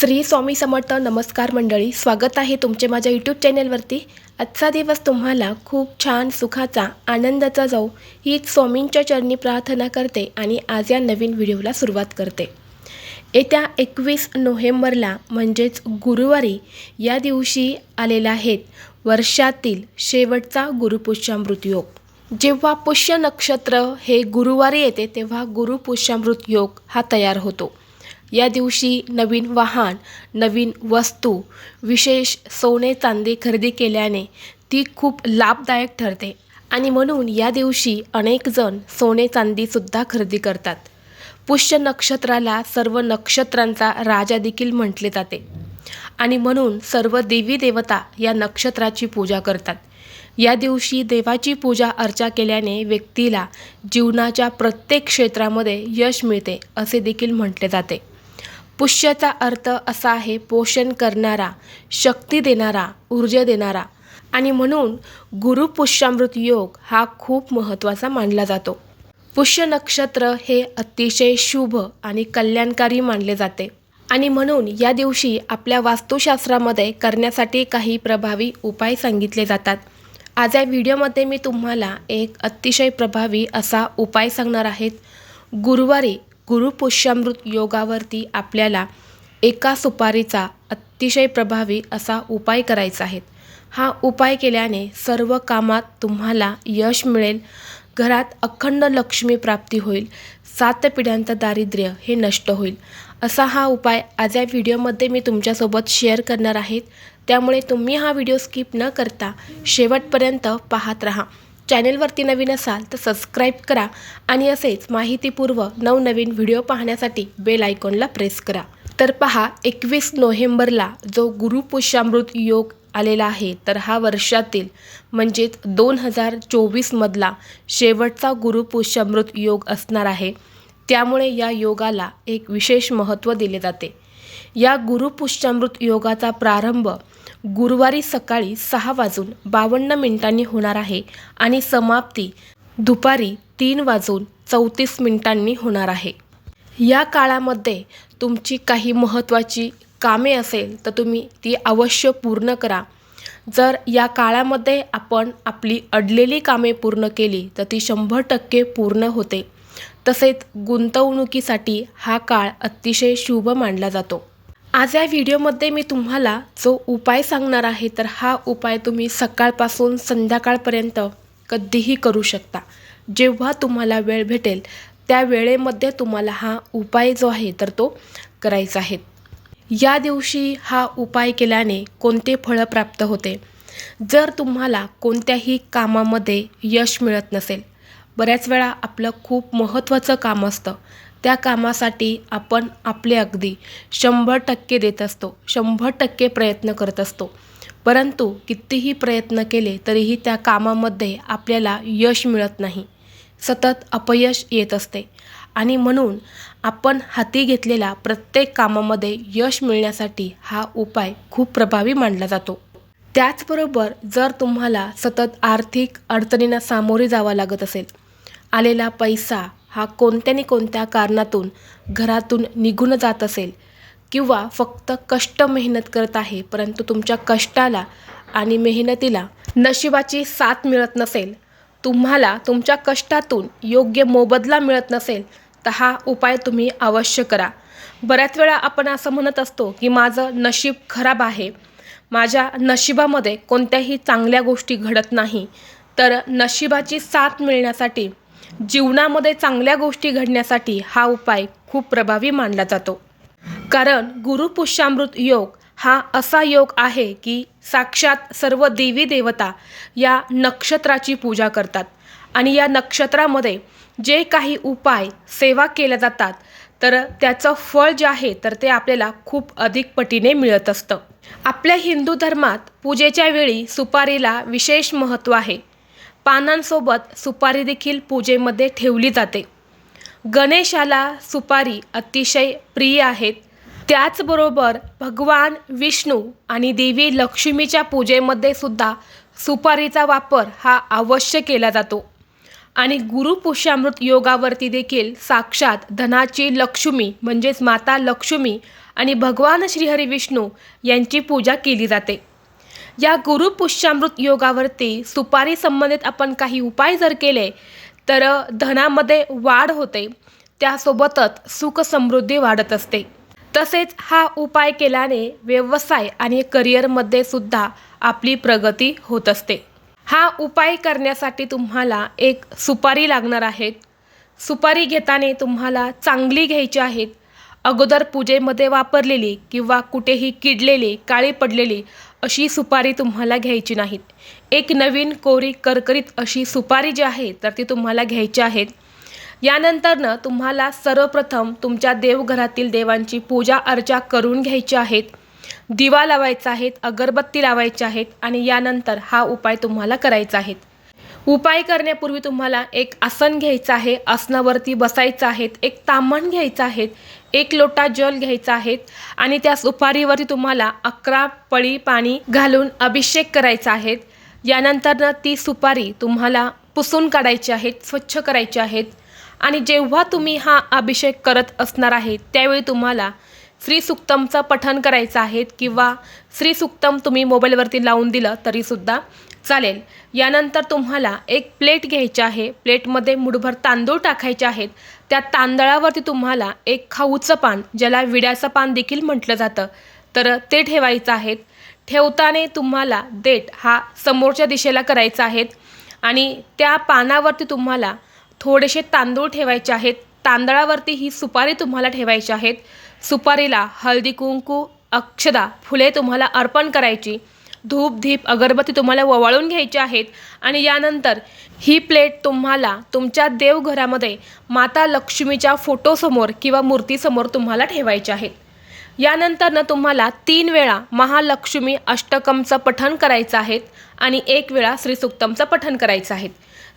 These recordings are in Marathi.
श्री स्वामी समर्थ नमस्कार मंडळी स्वागत आहे तुमचे माझ्या यूट्यूब चॅनेलवरती. आजचा दिवस तुम्हाला खूप छान सुखाचा आनंदाचा जाऊ हीच स्वामींच्या चरणी प्रार्थना करते आणि आज या नवीन व्हिडिओला सुरुवात करते. येत्या एकवीस नोव्हेंबरला म्हणजेच गुरुवारी या दिवशी आलेला आहेत वर्षातील शेवटचा गुरुपुष्यामृत योग जेव्हा पुष्य नक्षत्र हे गुरुवारी येते तेव्हा गुरुपुष्यामृत योग हा तयार होतो. या दिवशी नवीन वाहन नवीन वस्तू विशेष सोने चांदी खरेदी केल्याने ती खूप लाभदायक ठरते. आणि म्हणून या दिवशी अनेकजण सोने चांदीसुद्धा खरेदी करतात. पुष्य नक्षत्राला सर्व नक्षत्रांचा राजा देखील म्हटले जाते. आणि म्हणून सर्व देवी देवता या नक्षत्राची पूजा करतात. या दिवशी देवाची पूजा अर्चा केल्याने व्यक्तीला जीवनाच्या प्रत्येक क्षेत्रामध्ये यश मिळते असे देखील म्हटले जाते. पुष्याचा अर्थ असा आहे पोषण करणारा शक्ती देणारा ऊर्जा देणारा. आणि म्हणून गुरुपुष्यामृत योग हा खूप महत्त्वाचा मानला जातो. पुष्य नक्षत्र हे अतिशय शुभ आणि कल्याणकारी मानले जाते. आणि म्हणून या दिवशी आपल्या वास्तुशास्त्रामध्ये करण्यासाठी काही प्रभावी उपाय सांगितले जातात. आज या व्हिडिओमध्ये मी तुम्हाला एक अतिशय प्रभावी असा उपाय सांगणार आहेत गुरुवारी गुरुपुष्यामृत योगावरती आपल्याला एका सुपारीचा अतिशय प्रभावी असा उपाय करायचा आहे. हा उपाय केल्याने सर्व कामात तुम्हाला यश मिळेल. घरात अखंड लक्ष्मी प्राप्ती होईल. सात पिढ्यांचं दारिद्र्य हे नष्ट होईल. असा हा उपाय आज या व्हिडिओमध्ये मी तुमच्यासोबत शेअर करणार आहेत त्यामुळे तुम्ही हा व्हिडिओ स्किप न करता शेवटपर्यंत पाहत राहा. चॅनेलवरती नवीन असाल तर सबस्क्राईब करा आणि असेच माहितीपूर्व नवनवीन व्हिडिओ पाहण्यासाठी बेल आयकॉनला प्रेस करा. तर पहा एकवीस नोव्हेंबरला जो गुरुपुष्यामृत योग आलेला आहे तर हा वर्षातील म्हणजेच दोन हजार चोवीसमधला शेवटचा गुरुपुष्यामृत योग असणार आहे. त्यामुळे या योगाला एक विशेष महत्त्व दिले जाते. या गुरुपुष्यामृत योगाचा प्रारंभ गुरुवारी सकाळी सहा वाजून बावन्न मिनिटांनी होणार आहे आणि समाप्ती दुपारी तीन वाजून चौतीस मिनिटांनी होणार आहे. या काळामध्ये तुमची काही महत्त्वाची कामे असेल तर तुम्ही ती अवश्य पूर्ण करा. जर या काळामध्ये आपण आपली अडलेली कामे पूर्ण केली तर ती शंभर टक्के पूर्ण होते. तसेच गुंतवणुकीसाठी हा काळ अतिशय शुभ मानला जातो. आज या व्हिडिओमध्ये मी तुम्हाला जो उपाय सांगणार आहे तर हा उपाय तुम्ही सकाळपासून संध्याकाळपर्यंत कधीही करू शकता. जेव्हा तुम्हाला वेळ भेटेल त्या वेळेमध्ये तुम्हाला हा उपाय जो आहे तर तो करायचा आहे. या दिवशी हा उपाय केल्याने कोणते फळं प्राप्त होते? जर तुम्हाला कोणत्याही कामामध्ये यश मिळत नसेल बऱ्याच वेळा आपलं खूप महत्त्वाचं काम असतं. त्या कामासाठी आपण आपले अगदी शंभर टक्के देत असतो शंभर टक्के प्रयत्न करत असतो. परंतु कितीही प्रयत्न केले तरीही त्या कामामध्ये आपल्याला यश मिळत नाही. सतत अपयश येत असते. आणि म्हणून आपण हाती घेतलेल्या प्रत्येक कामामध्ये यश मिळण्यासाठी हा उपाय खूप प्रभावी मानला जातो. त्याचबरोबर जर तुम्हाला सतत आर्थिक अडचणींना सामोरे जावं लागत असेल आलेला पैसा हा कोणत्या कोणत्या कारणातून घरातून निघून जात असेल किंवा फक्त कष्ट मेहनत करत आहे परंतु तुमच्या कष्टाला आणि मेहनतीला नशिबाची साथ मिळत नसेल तुम्हाला तुमच्या कष्टातून योग्य मोबदला मिळत नसेल तर हा उपाय तुम्ही अवश्य करा. बऱ्याच वेळा आपण असं म्हणत असतो की माझं नशीब खराब आहे माझ्या नशिबामध्ये कोणत्याही चांगल्या गोष्टी घडत नाही तर नशिबाची साथ मिळण्यासाठी जीवनामध्ये चांगल्या गोष्टी घडण्यासाठी हा उपाय खूप प्रभावी मानला जातो. कारण गुरुपुष्यामृत योग हा असा योग आहे की साक्षात सर्व देवी देवता या नक्षत्राची पूजा करतात आणि या नक्षत्रामध्ये जे काही उपाय सेवा केल्या जातात तर त्याचं फळ जे आहे तर ते आपल्याला खूप अधिक पटीने मिळत असतं. आपल्या हिंदू धर्मात पूजेच्या वेळी सुपारीला विशेष महत्त्व आहे. पानांसोबत सुपारी देखील पूजेमध्ये ठेवली जाते. गणेशाला सुपारी अतिशय प्रिय आहेत. त्याचबरोबर भगवान विष्णू आणि देवी लक्ष्मीच्या पूजेमध्ये सुद्धा सुपारीचा वापर हा अवश्य केला जातो. आणि गुरुपुष्यामृत योगावरती देखील साक्षात धनाची लक्ष्मी म्हणजेच माता लक्ष्मी आणि भगवान श्रीहरी विष्णू यांची पूजा केली जाते. या गुरुपुष्यामृत योगावरती सुपारी संबंधित आपण काही उपाय जर केले तर धनामध्ये वाढ होते. त्यासोबतच सुख समृद्धी वाढत असते. तसेच हा उपाय केल्याने व्यवसाय आणि करिअरमध्ये सुद्धा आपली प्रगती होत असते. हा उपाय करण्यासाठी तुम्हाला एक सुपारी लागणार आहेत. सुपारी घेताना तुम्हाला चांगली घ्यायची आहेत. अगोदर पूजेमध्ये वापरलेली किंवा कुठेही किडलेली काळी पडलेली अशी सुपारी तुम्हाला घ्यायची नाहीत. एक नवीन कोरी करकरीत अशी सुपारी जी आहे तर ती तुम्हाला घ्यायची आहेत. यानंतरनं तुम्हाला सर्वप्रथम तुमच्या देवघरातील देवांची पूजा अर्चा करून घ्यायची आहेत. दिवा लावायचा आहेत अगरबत्ती लावायची आहेत आणि यानंतर हा उपाय तुम्हाला करायचा आहे. उपाय करण्यापूर्वी तुम्हाला एक आसन घ्यायचं आहे आसनावरती बसायचं आहेत एक तामण घ्यायचं आहे एक लोटा जल घ्यायचा आहे आणि त्या सुपारीवरती तुम्हाला अकरा पळी पाणी घालून अभिषेक करायचा आहे. यानंतरनं ती सुपारी तुम्हाला पुसून काढायची आहेत स्वच्छ करायची आहेत आणि जेव्हा तुम्ही हा अभिषेक करत असणार आहे त्यावेळी तुम्हाला श्री सुक्तमचं पठण करायचं आहे किंवा श्री सुक्तम तुम्ही मोबाईलवरती लावून दिलं तरीसुद्धा चालेल. यानंतर तुम्हाला एक प्लेट घ्यायची आहे. प्लेटमध्ये मुठभर तांदूळ टाकायचे आहेत. त्या तांदळावरती तुम्हाला एक खाऊचं पान ज्याला विड्याचं पान देखील म्हटलं जातं. तर ते ठेवायचं आहे. ठेवताना तुम्हाला देठ हा समोरच्या दिशेला करायचा आहे. आणि त्या पानावरती तुम्हाला थोडेसे तांदूळ ठेवायचे आहेत. तांदळावरती ही सुपारी तुम्हाला ठेवायची आहेत सुपारीला हळदी कुंकू अक्षदा फुले तुम्हाला अर्पण करायची. धूप धीप अगरबत्ती तुम्हाला ववाळून घ्यायची आहेत. आणि यानंतर ही प्लेट तुम्हाला तुमच्या देवघरामध्ये माता लक्ष्मीच्या फोटोसमोर किंवा मूर्तीसमोर तुम्हाला ठेवायची आहेत. यानंतरनं तुम्हाला तीन वेळा महालक्ष्मी अष्टकमचं पठण करायचं आहे आणि एक वेळा श्रीसुक्तमचं पठण करायचं आहे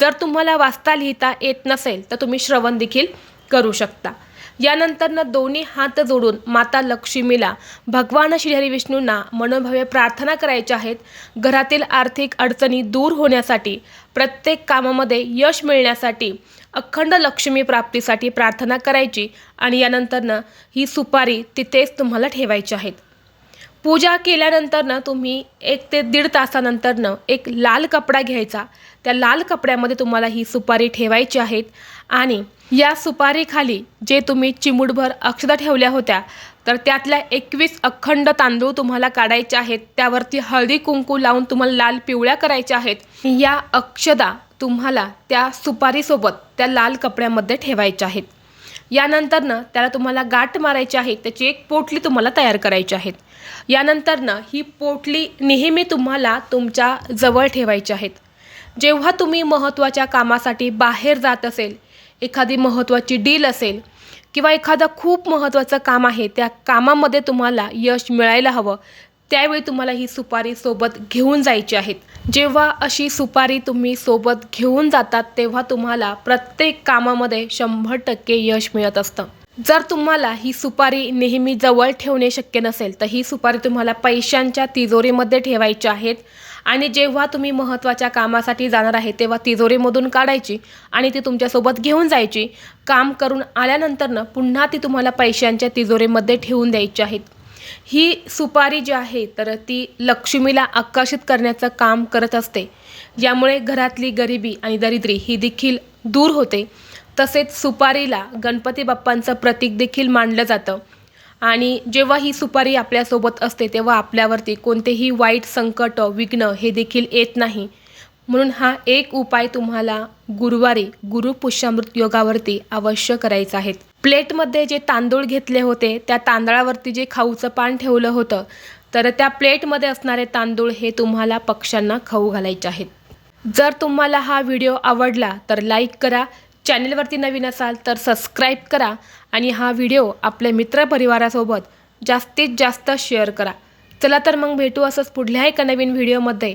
जर तुम्हाला वाचता लिहिता येत नसेल तर तुम्ही श्रवण देखील करू शकता. यानंतरनं दोन्ही हात जोडून माता लक्ष्मीला भगवान श्रीहरी विष्णूंना मनोभावे प्रार्थना करायच्या आहेत. घरातील आर्थिक अडचणी दूर होण्यासाठी प्रत्येक कामामध्ये यश मिळण्यासाठी अखंड लक्ष्मी प्राप्तीसाठी प्रार्थना करायची आणि यानंतरनं ही सुपारी तिथेच तुम्हाला ठेवायची आहेत. पूजा केल्यानंतरनं तुम्ही एक ते दीड तासानंतरनं एक लाल कपडा घ्यायचा. त्या लाल कपड्यामध्ये तुम्हाला ही सुपारी ठेवायची आहेत. आणि या सुपारीखाली जे तुम्ही चिमूटभर अक्षदा ठेवल्या होत्या तर त्यातल्या एकवीस अखंड तांदूळ तुम्हाला काढायचे आहेत. त्यावरती हळदी कुंकू लावून तुम्हाला लाल पिवळ्या करायच्या आहेत. या अक्षदा तुम्हाला त्या सुपारीसोबत त्या लाल कपड्यामध्ये ठेवायच्या आहेत. यानंतरनं त्याला तुम्हाला गाठ मारायची आहे त्याची एक पोटली तुम्हाला तयार करायची आहेत यानंतरनं ही पोटली नेहमी तुम्हाला तुमच्या जवळ ठेवायची आहेत जेव्हा तुम्ही महत्त्वाच्या कामासाठी बाहेर जात असेल एखादी महत्त्वाची डील असेल किंवा एखादं खूप महत्त्वाचं काम आहे त्या कामामध्ये तुम्हाला यश मिळायला हवं. त्यावेळी तुम्हाला ही सुपारी सोबत घेऊन जायची आहेत. जेव्हा अशी सुपारी तुम्ही सोबत घेऊन जातात तेव्हा तुम्हाला प्रत्येक कामामध्ये शंभर टक्के यश मिळत असतं. जर तुम्हाला ही सुपारी नेहमी जवळ ठेवणे शक्य नसेल तर ही सुपारी तुम्हाला पैशांच्या तिजोरीमध्ये ठेवायची आहेत. आणि जेव्हा तुम्ही महत्त्वाच्या कामासाठी जाणार आहे तेव्हा तिजोरीमधून काढायची आणि ती तुमच्यासोबत घेऊन जायची. काम करून आल्यानंतरनं पुन्हा ती तुम्हाला पैशांच्या तिजोरीमध्ये ठेवून द्यायची आहेत. ही सुपारी जी आहे तर ती लक्ष्मीला आकर्षित करण्याचं काम करत असते. यामुळे घरातली गरिबी आणि दरिद्री ही देखील दूर होते. तसेच सुपारीला गणपती बाप्पांचं प्रतीक देखील मानलं जातं. आणि जेव्हा ही सुपारी आपल्यासोबत असते तेव्हा आपल्यावरती कोणतेही वाईट संकट विघ्न हे देखील येत नाही. म्हणून हा एक उपाय तुम्हाला गुरुवारी गुरुपुष्यामृत योगावरती अवश्य करायचा आहे. प्लेटमध्ये जे तांदूळ घेतले होते त्या तांदळावरती जे खाऊचं पान ठेवलं होतं तर त्या प्लेटमध्ये असणारे तांदूळ हे तुम्हाला पक्ष्यांना खाऊ घालायचे आहेत. जर तुम्हाला हा व्हिडिओ आवडला तर लाईक करा चॅनेलवरती नवीन असाल तर सबस्क्राईब करा आणि हा व्हिडिओ आपल्या मित्रपरिवारासोबत जास्तीत जास्त शेअर करा. चला तर मग भेटू असंच पुढल्या एका नवीन व्हिडिओमध्ये.